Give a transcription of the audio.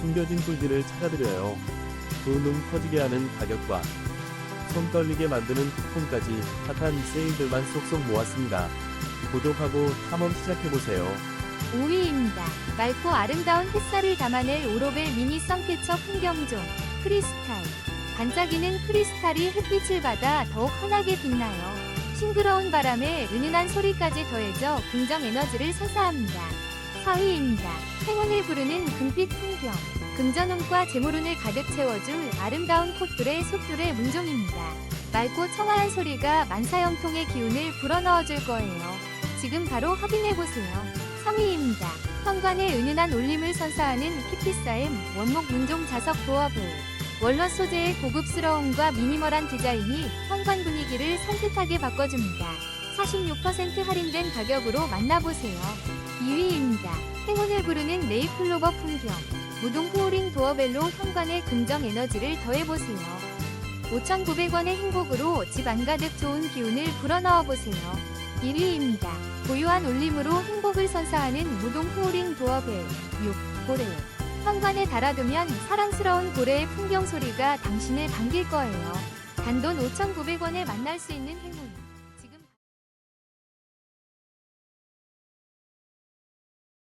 숨겨진 꿀들을 찾아드려요. 두눈 커지게 하는 가격과 손 떨리게 만드는 쿠폰까지 핫한 세일들만 쏙쏙 모았습니다. 구독하고 탐험 시작해보세요. 5위입니다. 맑고 아름다운 햇살을 담아낼 오로벨 미니 선캐쳐 풍경종 크리스탈. 반짝이는 크리스탈이 햇빛을 받아 더욱 환하게 빛나요. 싱그러운 바람에 은은한 소리까지 더해져 긍정 에너지를 선사합니다. 4위입니다. 행운을 부르는 금빛 풍경. 금전운과 재물운을 가득 채워줄 아름다운 콧돌의 솥돌의 문종입니다. 맑고 청아한 소리가 만사형통의 기운을 불어넣어줄 거예요. 지금 바로 확인해보세요. 3위입니다. 현관의 은은한 울림을 선사하는 키피사엠 원목 문종 자석 도어벨. 원로 소재의 고급스러움과 미니멀한 디자인이 현관 분위기를 산뜻하게 바꿔줍니다. 46% 할인된 가격으로 만나보세요. 2위입니다. 행운을 부르는 네이클로버 풍경. 무동 후오링 도어벨로 현관의 긍정 에너지를 더해보세요. 5,900원의 행복으로 집 안 가득 좋은 기운을 불어넣어보세요. 1위입니다. 고요한 울림으로 행복을 선사하는 무동 후오링 도어벨 6. 고래 현관에 달아두면 사랑스러운 고래의 풍경 소리가 당신을 반길 거예요. 단돈 5,900원에 만날 수 있는 행운